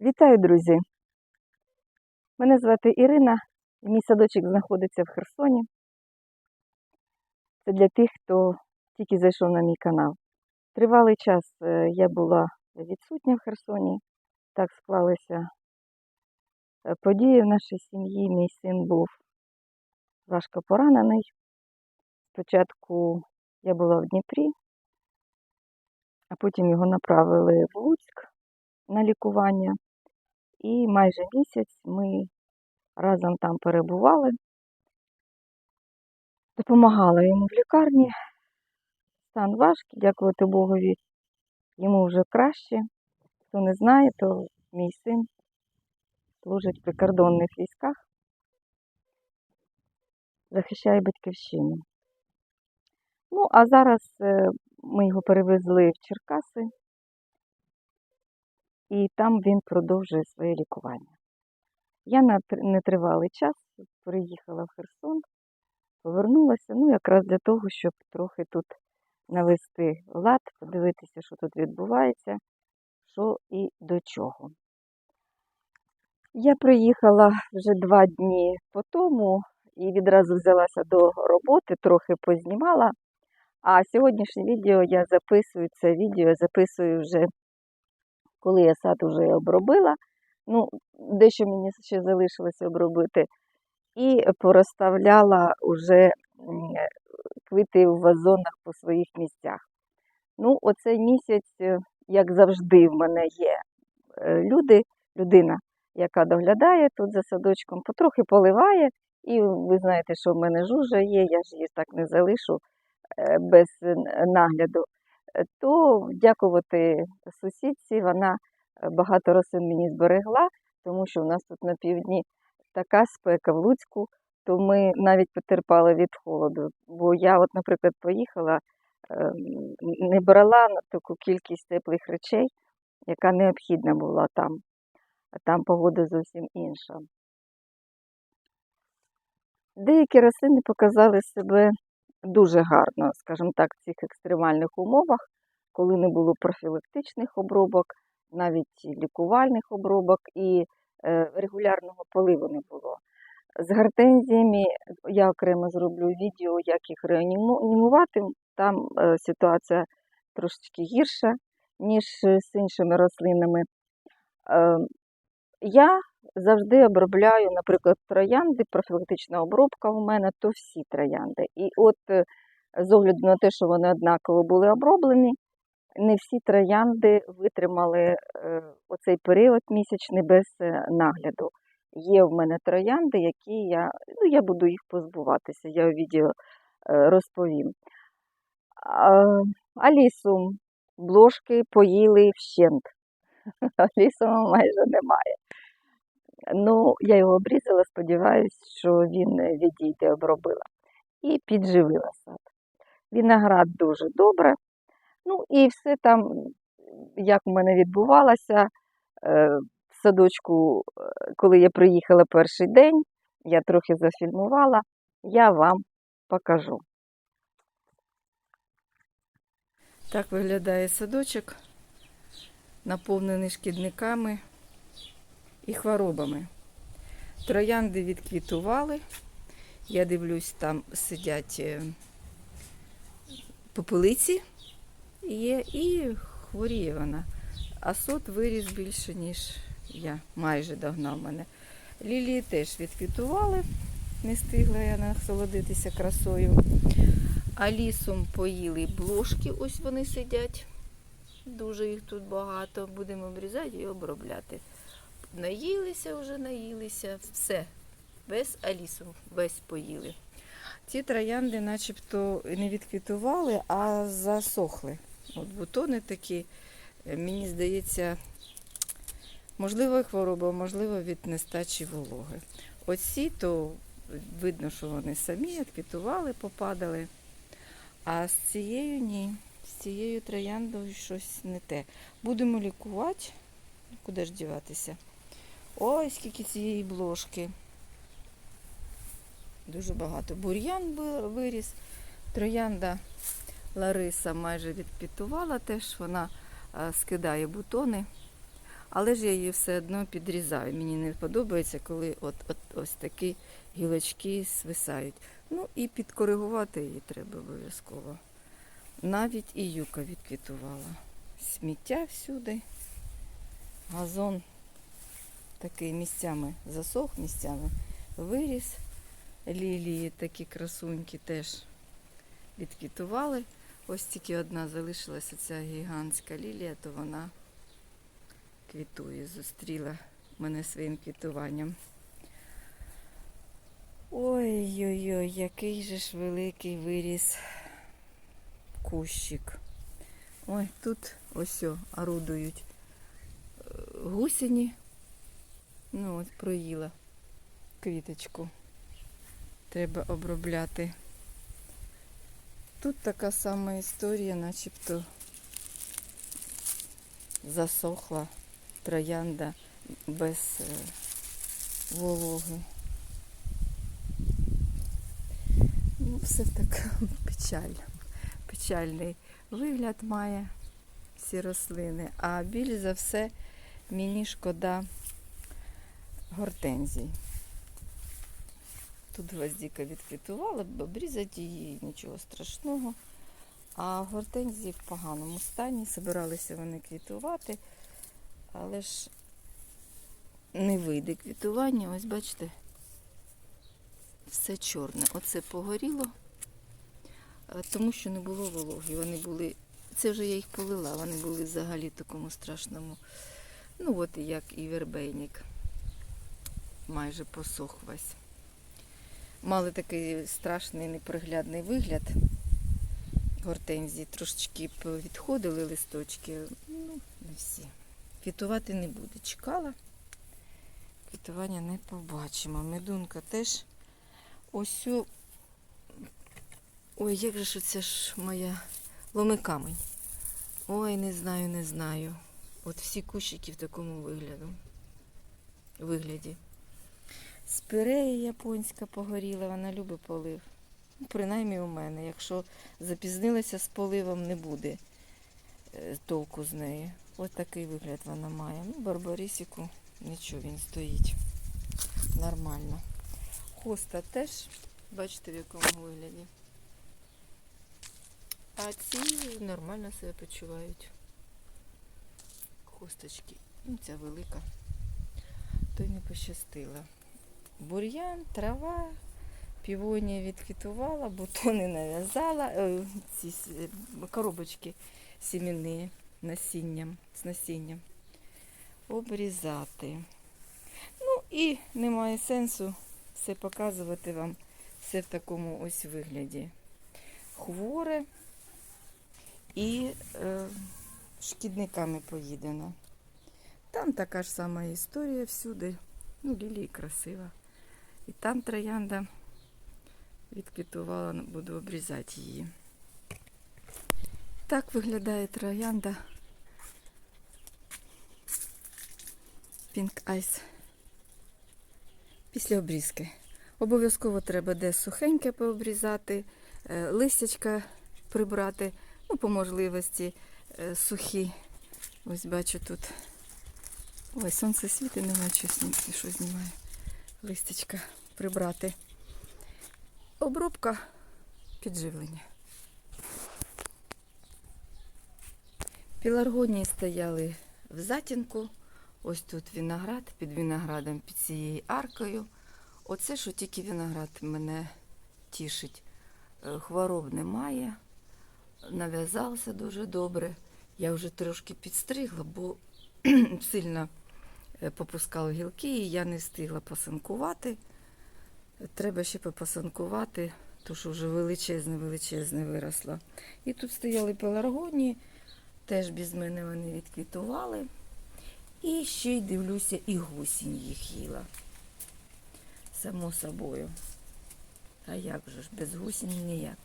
Вітаю, друзі! Мене звати Ірина, мій садочок знаходиться в Херсоні. Це для тих, хто тільки зайшов на мій канал. Тривалий час е, я була відсутня в Херсоні. Так склалися е, події в нашій сім'ї. Мій син був важко поранений. Спочатку я була в Дніпрі, а потім його направили в Луцьк на лікування. І майже місяць ми разом там перебували, допомагала йому в лікарні. Стан важкий, дякувати Богові, йому вже краще. Хто не знає, то мій син служить в прикордонних військах, захищає батьківщину. Ну, а зараз е, ми його перевезли в Черкаси, і там він продовжує своє лікування. Я на нетривалий час приїхала в Херсон, повернулася, ну, якраз для того, щоб трохи тут навести лад, подивитися, що тут відбувається, що і до чого. Я приїхала вже два дні по тому і відразу взялася до роботи, трохи познімала. А сьогоднішнє відео я записую, це відео я записую вже коли я сад вже обробила, ну, дещо мені ще залишилося обробити, і порозставляла уже м, квіти в вазонах по своїх місцях. Ну, оцей місяць, е, як завжди, в мене є е, люди, людина, яка доглядає тут за садочком, потрохи поливає, і ви знаєте, що в мене жужа є, я ж її так не залишу е, без нагляду то дякувати сусідці, вона е, багато рослин мені зберегла, тому що у нас тут на півдні така спека в Луцьку, то ми навіть потерпали від холоду. Бо я, от, наприклад, поїхала, ем, не брала таку кількість теплих речей, яка необхідна була там. А там погода зовсім інша. Деякі рослини показали себе дуже гарно, скажімо так, в цих екстремальних умовах, коли не було профілактичних обробок, навіть лікувальних обробок і е, регулярного поливу не було. З гортензіями я окремо зроблю відео, як їх реанімувати. Там е, ситуація трошечки гірша, ніж з іншими рослинами. Е, я завжди обробляю, наприклад, троянди, профілактична обробка у мене, то всі троянди. І от е, з огляду на те, що вони однаково були оброблені, не всі троянди витримали е, оцей період місячний без е, нагляду. Є в мене троянди, які я, ну, я буду їх позбуватися, я у відео розповім. А, Алісум, блошки поїли вщент. Алісума майже немає. Ну, я його обрізала, сподіваюся, що він відійде, обробила. І підживила сад. Виноград дуже добре. Ну і все там, як в мене відбувалося, е, в садочку, е, коли я приїхала перший день, я трохи зафільмувала, я вам покажу. Так виглядає садочок, наповнений шкідниками і хворобами. Троянди відквітували. Я дивлюсь, там сидять е, попелиці є і хворіє вона. А сот виріс більше, ніж я. Майже догнав мене. Лілії теж відквітували, не встигла я насолодитися красою. А лісом поїли блошки, ось вони сидять. Дуже їх тут багато. Будемо обрізати і обробляти. Наїлися вже, наїлися, все. Без алісу, весь поїли. Ці троянди начебто не відквітували, а засохли. От бутони такі, е, мені здається, можливо, хвороба, можливо, від нестачі вологи. Оці, то видно, що вони самі відквітували, попадали. А з цією ні. З цією трояндою щось не те. Будемо лікувати. Куди ж діватися? Ой, скільки цієї блошки. Дуже багато. Бур'ян виріс. Троянда Лариса майже відквітувала теж. Вона е, скидає бутони. Але ж я її все одно підрізаю. Мені не подобається, коли от, от ось такі гілочки свисають. Ну і підкоригувати її треба обов'язково. Навіть і юка відквітувала. Сміття всюди. Газон такий місцями засох, місцями виріс. Лілії такі красуньки теж відквітували. Ось тільки одна залишилася ця гігантська лілія, то вона квітує, зустріла мене своїм квітуванням. Ой-ой-ой, який же ж великий виріс кущик. Ой, тут ось орудують е, гусені. Ну, от проїла квіточку. Треба обробляти. Тут така сама історія, начебто засохла троянда без е, вологи. Ну, все так печально. Печальний вигляд має всі рослини. А більш за все мені шкода гортензій. Тут гвоздіка відквітувала, обрізати її нічого страшного. А гортензії в поганому стані. Собиралися вони квітувати, але ж не вийде квітування. Ось бачите, все чорне. Оце погоріло, е, тому що не було вологи. Вони були, це вже я їх полила, вони були взагалі в такому страшному. Ну от як і вербейник. Майже посох весь. Мали такий страшний неприглядний вигляд. Гортензії трошечки відходили листочки, ну, не всі. Квітувати не буде. Чекала. Квітування не побачимо. Медунка теж ось. о- Ой, як же ж оце ж моя ломикамень. Ой, не знаю, не знаю. От всі кущики в такому вигляду. вигляді. Спірея японська погоріла, вона любить полив. Ну, принаймні у мене. Якщо запізнилася з поливом, не буде е, толку з неї. Ось такий вигляд вона має. Ну, барбарисіку нічого, він стоїть. Нормально. Хоста теж, бачите, в якому вигляді. А ці нормально себе почувають. Хосточки. Ну, ця велика. То й не пощастила. Бур'ян, трава, півонія відквітувала, бутони нав'язала, е, ці е, коробочки сім'яні насінням, з насінням. Обрізати. Ну і немає сенсу все показувати вам все в такому ось вигляді. Хворе і е, шкідниками поїдено. Там така ж сама історія всюди. Ну, лілії красива. І там троянда відквітувала, буду обрізати її. Так виглядає троянда Pink Ice після обрізки. Обов'язково треба де сухеньке пообрізати, е, листячка прибрати, ну, по можливості е, сухі. Ось бачу тут. Ой, сонце світить, немає чого що знімаю. Листячка прибрати. Обробка підживлення. Піларгонії стояли в затінку. Ось тут виноград, під виноградом, під цією аркою. Оце, що тільки виноград мене тішить. Е, Хвороб немає, нав'язався дуже добре. Я вже трошки підстригла, бо сильно е, попускали гілки, і я не встигла посанкувати. Треба ще попасанкувати, тому що вже величезне, величезне виросло. І тут стояли пеларгонії, теж без мене вони відквітували. І ще й дивлюся, і гусінь їх їла. Само собою. А як же ж, без гусінь ніяк.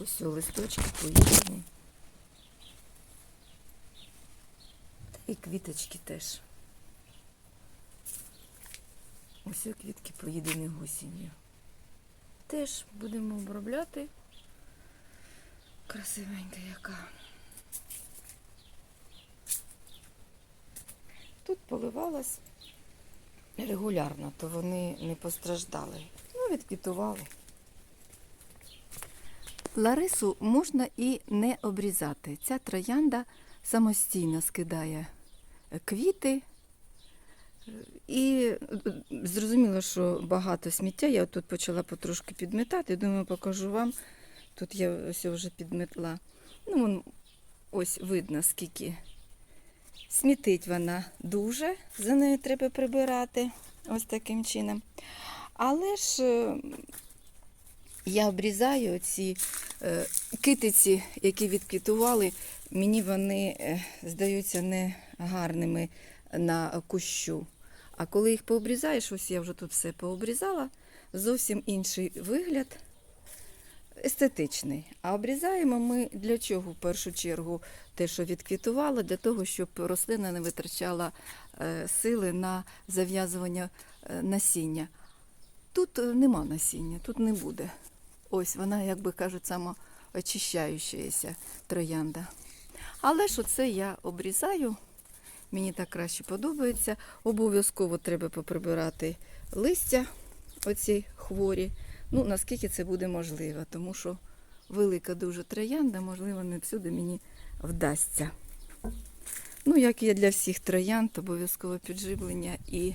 Ось листочки поїдені. Та і квіточки теж. Ось квітки поїдені гусінню. Теж будемо обробляти. Красивенька яка. Тут поливалась регулярно, то вони не постраждали. Ну, відквітували. Ларису можна і не обрізати. Ця троянда самостійно скидає квіти. І е, зрозуміло, що багато сміття. Я тут почала потрошки підмітати. Думаю, покажу вам. Тут я ось вже підметла. Ну, ось видно, скільки смітить вона дуже. За нею треба прибирати ось таким чином. Але ж е, я обрізаю ці е, китиці, які відквітували, мені вони здаються не гарними на кущу. А коли їх пообрізаєш, ось я вже тут все пообрізала, зовсім інший вигляд, естетичний. А обрізаємо ми для чого в першу чергу те, що відквітувало, для того, щоб рослина не витрачала е, сили на зав'язування е, насіння. Тут е, нема насіння, тут не буде. Ось вона, як би кажуть, самоочищаючаяся троянда. Але ж оце я обрізаю. Мені так краще подобається. Обов'язково треба поприбирати листя оці хворі. Ну, наскільки це буде можливо, тому що велика дуже троянда, можливо, не всюди мені вдасться. Ну, як і для всіх троянд, обов'язково підживлення і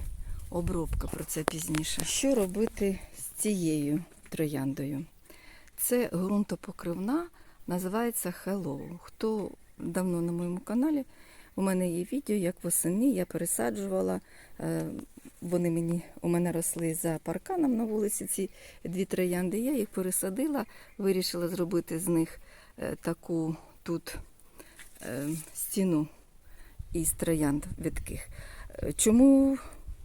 обробка про це пізніше. Що робити з цією трояндою? Це ґрунтопокривна, називається Hello. Хто давно на моєму каналі, у мене є відео, як восени я пересаджувала. е, Вони мені у мене росли за парканом на вулиці. Ці дві троянди. Я їх пересадила, вирішила зробити з них е, таку тут е, стіну із троянд відких. Чому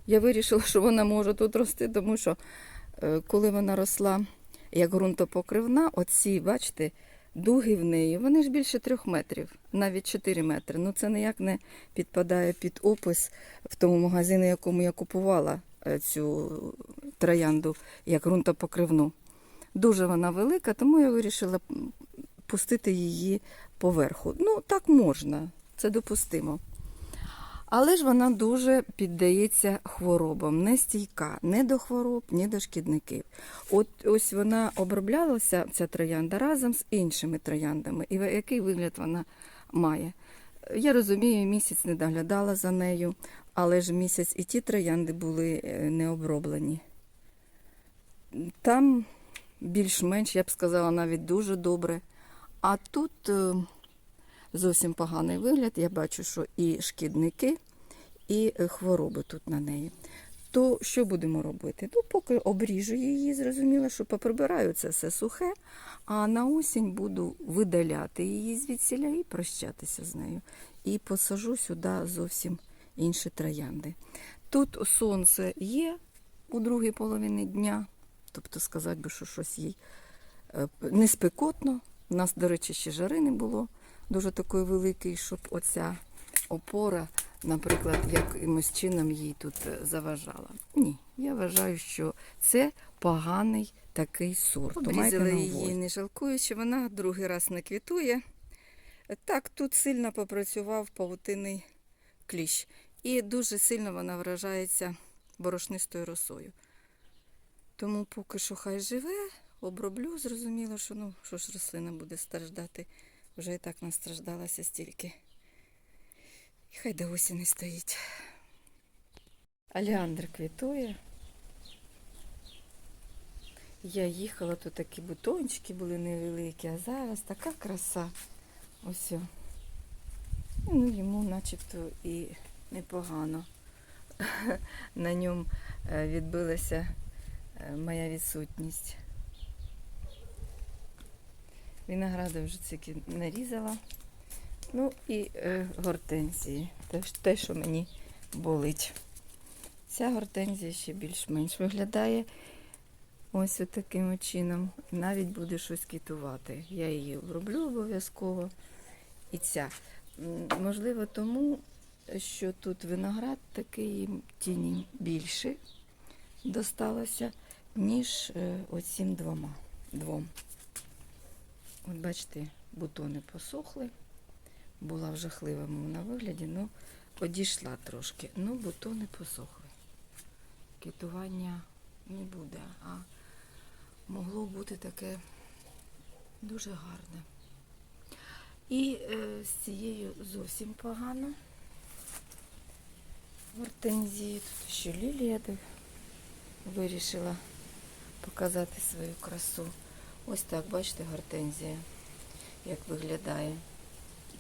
я вирішила, що вона може тут рости? Тому що коли вона росла як ґрунтопокривна, оці, бачите, дуги в неї, вони ж більше трьох метрів, навіть 4 метри. Ну це ніяк не підпадає під опис в тому магазині, якому я купувала е, цю троянду як ґрунтопокривну. Дуже вона велика, тому я вирішила пустити її поверху. Ну, так можна, це допустимо. Але ж вона дуже піддається хворобам, не стійка ні до хвороб, ні до шкідників. От ось вона оброблялася, ця троянда, разом з іншими трояндами. І який вигляд вона має? Я розумію, місяць не доглядала за нею, але ж місяць і ті троянди були е, не оброблені. Там більш-менш, я б сказала, навіть дуже добре. А тут е, зовсім поганий вигляд. Я бачу, що і шкідники, і е, хвороби тут на неї. То що будемо робити? Ну, поки обріжу її, зрозуміло, що поприбираю це все сухе, а на осінь буду видаляти її звідсіля і прощатися з нею. І посажу сюди зовсім інші троянди. Тут сонце є у другій половині дня, тобто сказати би, що щось їй е, не спекотно. У нас, до речі, ще жари не було дуже такої великої, щоб оця опора, наприклад, якимось чином їй тут е, заважала. Ні, я вважаю, що це поганий такий сорт. Обрізали її, не жалкуючи, вона другий раз не квітує. Так, тут сильно попрацював павутинний кліщ. І дуже сильно вона вражається борошнистою росою. Тому поки що хай живе, оброблю, зрозуміло, що ну, що ж рослина буде страждати. Вже і так настраждалася стільки. І хай до осені стоїть. Аліандр квітує. Я їхала, тут такі бутончики були невеликі, а зараз така краса. Ось. Ну, йому начебто і непогано. На ньому е, відбилася е, моя відсутність. Виногради вже тільки нарізала. Ну і е, гортензії. Те, те, що мені болить. Ця гортензія ще більш-менш виглядає ось таким чином. Навіть буде щось квітувати. Я її оброблю обов'язково. І ця. Можливо, тому, що тут виноград такий тіні більше досталося, ніж е, оцім двома. Двом. От бачите, бутони посохли. Була в жахливому на вигляді, ну одійшла трошки. Ну, бутони посохли. Квітування не буде, а могло бути таке дуже гарне. І е, з цією зовсім погано. Гортензії, тут ще лілія вирішила показати свою красу. Ось так, бачите, гортензія, як виглядає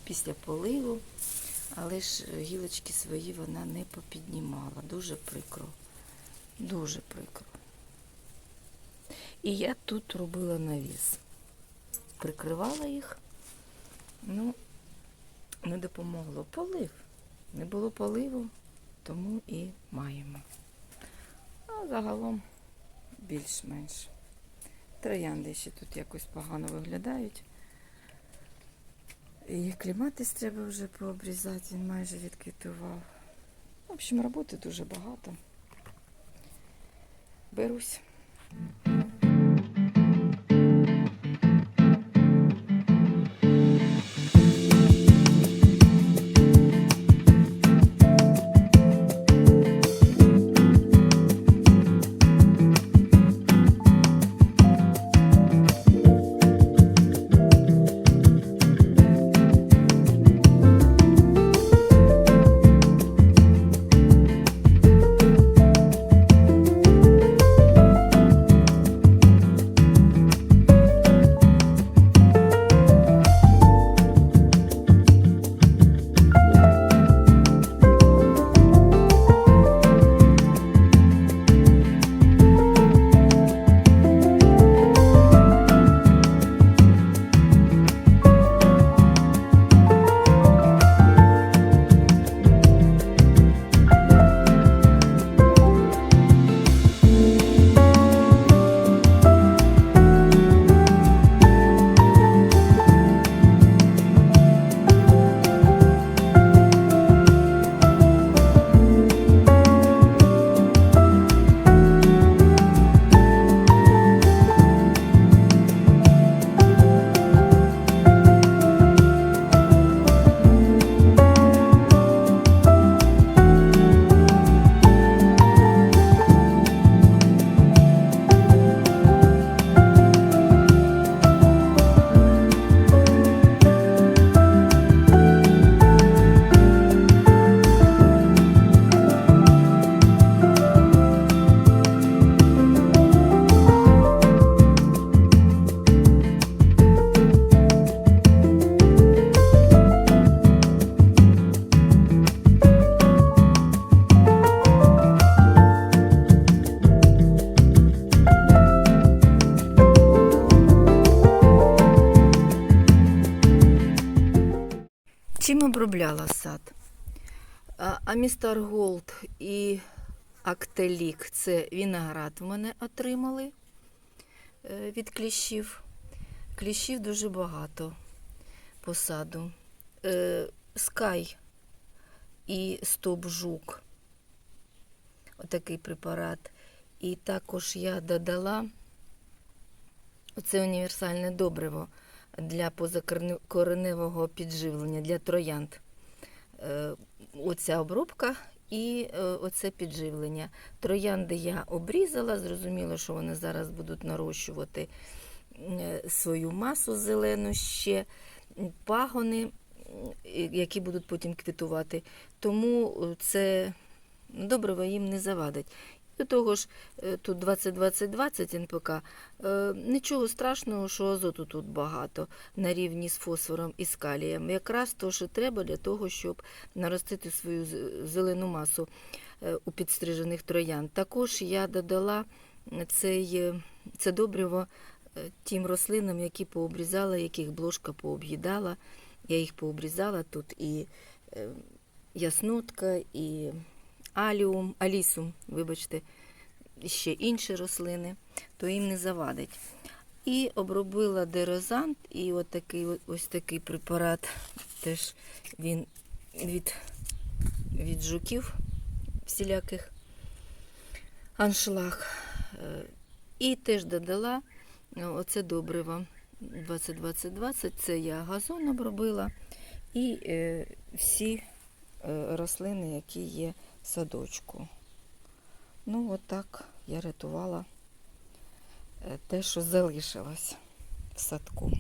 після поливу, але ж гілочки свої вона не попіднімала. Дуже прикро. Дуже прикро. І я тут робила навіс. Прикривала їх. Ну, не допомогло. Полив. Не було поливу, тому і маємо. А загалом більш-менш. Троянди ще тут якось погано виглядають. І кліматис треба вже пообрізати, він майже відквітував. В общем, роботи дуже багато. Берусь. Обробляла сад? А- Амістар Голд і Актелік це виноград в мене отримали е, від кліщів. Кліщів дуже багато по саду. Е, Скай і стоп жук. Отакий препарат. І також я додала оце універсальне добриво для позакореневого підживлення для троянд. Е, Оця обробка і е, оце підживлення. Троянди я обрізала, зрозуміло, що вони зараз будуть нарощувати е, свою масу зелену ще, пагони, які будуть потім квітувати. Тому це добриво їм не завадить. До того ж, е, тут 20-20-20 НПК. Е, Нічого страшного, що азоту тут багато на рівні з фосфором і з калієм. Якраз то, що треба для того, щоб наростити свою зелену масу е, у підстрижених троян. Також я додала цей, це добриво тим рослинам, які пообрізала, яких блошка пооб'їдала. Я їх пообрізала тут і яснотка, і аліум, алісум, вибачте, ще інші рослини, то їм не завадить. І обробила дерозант, і от такий, ось такий препарат, теж він від, від жуків всіляких аншлаг. Е, І теж додала е, оце добриво 20-20-20, це я газон обробила. І е, всі рослини, які є садочку. Ну, отак я рятувала е, те, що залишилось в садку.